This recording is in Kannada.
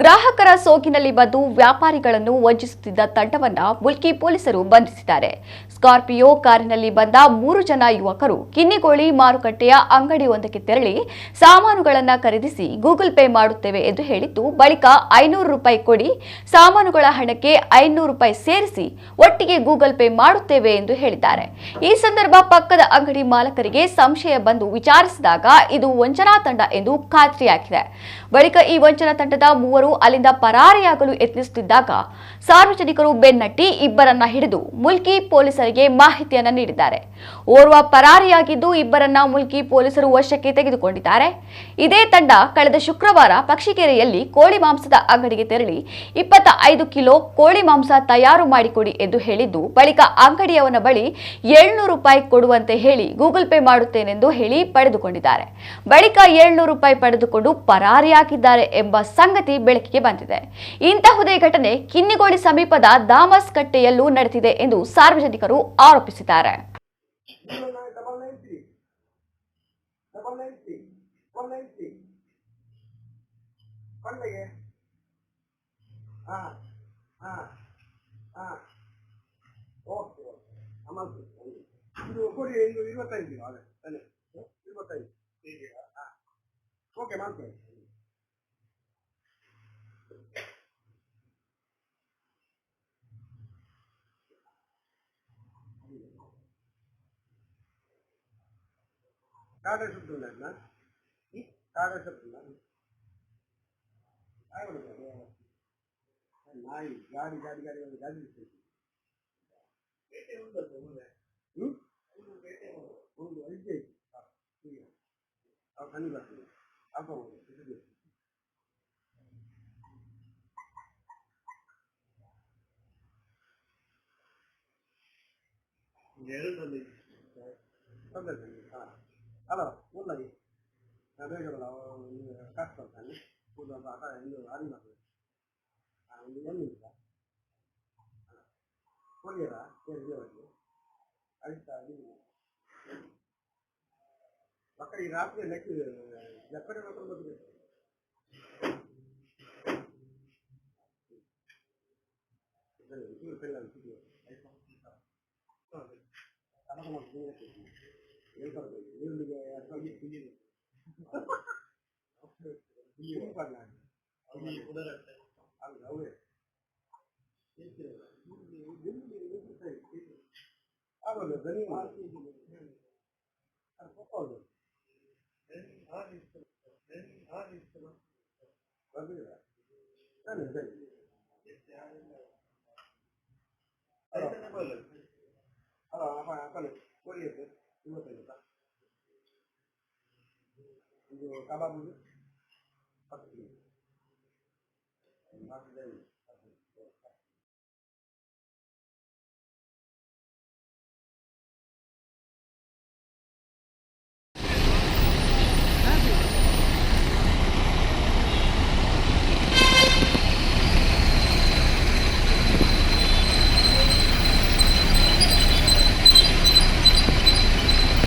ಗ್ರಾಹಕರ ಸೋಗಿನಲ್ಲಿ ಬಂದು ವ್ಯಾಪಾರಿಗಳನ್ನು ವಂಚಿಸುತ್ತಿದ್ದ ತಂಡವನ್ನ ಮುಲ್ಕಿ ಪೊಲೀಸರು ಬಂಧಿಸಿದ್ದಾರೆ. ಸ್ಕಾರ್ಪಿಯೋ ಕಾರಿನಲ್ಲಿ ಬಂದ ಮೂರು ಜನ ಯುವಕರು ಕಿನ್ನಿಗೋಳಿ ಮಾರುಕಟ್ಟೆಯ ಅಂಗಡಿಯೊಂದಕ್ಕೆ ತೆರಳಿ ಸಾಮಾನುಗಳನ್ನು ಖರೀದಿಸಿ ಗೂಗಲ್ ಪೇ ಮಾಡುತ್ತೇವೆ ಎಂದು ಹೇಳಿದ್ದು, ಬಳಿಕ ಐನೂರು ರೂಪಾಯಿ ಕೊಡಿ, ಸಾಮಾನುಗಳ ಹಣಕ್ಕೆ ಐನೂರು ರೂಪಾಯಿ ಸೇರಿಸಿ ಒಟ್ಟಿಗೆ ಗೂಗಲ್ ಪೇ ಮಾಡುತ್ತೇವೆ ಎಂದು ಹೇಳಿದ್ದಾರೆ. ಈ ಸಂದರ್ಭ ಪಕ್ಕದ ಅಂಗಡಿ ಮಾಲಕರಿಗೆ ಸಂಶಯ ಬಂದು ವಿಚಾರಿಸಿದಾಗ ಇದು ವಂಚನಾ ತಂಡ ಎಂದು ಖಾತ್ರಿಯಾಗಿದೆ. ಬಳಿಕ ಈ ವಂಚನಾ ತಂಡದ ಮೂವರು ಅಲ್ಲಿಂದ ಪರಾರಿಯಾಗಲು ಯತ್ನಿಸುತ್ತಿದ್ದಾಗ ಸಾರ್ವಜನಿಕರು ಬೆನ್ನಟ್ಟಿ ಇಬ್ಬರನ್ನ ಹಿಡಿದು ಮುಲ್ಕಿ ಪೊಲೀಸರಿಗೆ ಮಾಹಿತಿಯನ್ನ ನೀಡಿದ್ದಾರೆ. ಓರ್ವ ಪರಾರಿಯಾಗಿದ್ದು ಇಬ್ಬರನ್ನ ಮುಲ್ಕಿ ಪೊಲೀಸರು ವಶಕ್ಕೆ ತೆಗೆದುಕೊಂಡಿದ್ದಾರೆ. ಇದೇ ತಂಡ ಕಳೆದ ಶುಕ್ರವಾರ ಪಕ್ಷಿಕೆರೆಯಲ್ಲಿ ಕೋಳಿ ಮಾಂಸದ ಅಂಗಡಿಗೆ ತೆರಳಿ ಇಪ್ಪತ್ತ ಕಿಲೋ ಕೋಳಿ ಮಾಂಸ ತಯಾರು ಮಾಡಿಕೊಡಿ ಎಂದು ಹೇಳಿದ್ದು, ಬಳಿಕ ಅಂಗಡಿಯವನ ಬಳಿ ಏಳ್ನೂರು ರೂಪಾಯಿ ಕೊಡುವಂತೆ ಹೇಳಿ ಗೂಗಲ್ ಪೇ ಮಾಡುತ್ತೇನೆಂದು ಹೇಳಿ ಪಡೆದುಕೊಂಡಿದ್ದಾರೆ. ಬಳಿಕ ಏಳ್ನೂರು ರೂಪಾಯಿ ಪಡೆದುಕೊಂಡು ಪರಾರಿಯಾಗಿದ್ದಾರೆ ಎಂಬ ಸಂಗತಿ ಬೆಳಕಿಗೆ ಬಂದಿದೆ. ಇಂತಹುದೇ ಘಟನೆ ಕಿನ್ನಿಗೋಳಿ ಸಮೀಪದ ದಾಮಸ್ ಕಟ್ಟೆಯಲ್ಲೂ ನಡೆದಿದೆ ಎಂದು ಸಾರ್ವಜನಿಕರು ಆರೋಪಿಸಿದ್ದಾರೆ. ಓಕೆ ನೈನ್ తాడే శబ్దం ఉందండి తాడే శబ్దం నాయి గాడి గాడి గాడి గాడి గాడి ಒಂದು ಐದು ಈಗ ಅವ್ರು ಕಣ್ಣು ಬರ್ತದೆ ಹಾಕೋಬೋದು ಇದು ಎರಡರಲ್ಲಿ ಹಾಂ Alors, wallahi, na doi jogla kakson tani, kuda ba ka ndo ari ma doi. Ani yami ba. Kolera, keri yogi, ari ta ni. Bakka i raatri lek jakkade ma kon bakki. Dale, tu pellan tu. Ahí está. Estamos como Hello, I'm fine. I'm fine. What do you think? Dua juta. Dua tambah dulu. Empat puluh. Lima puluh.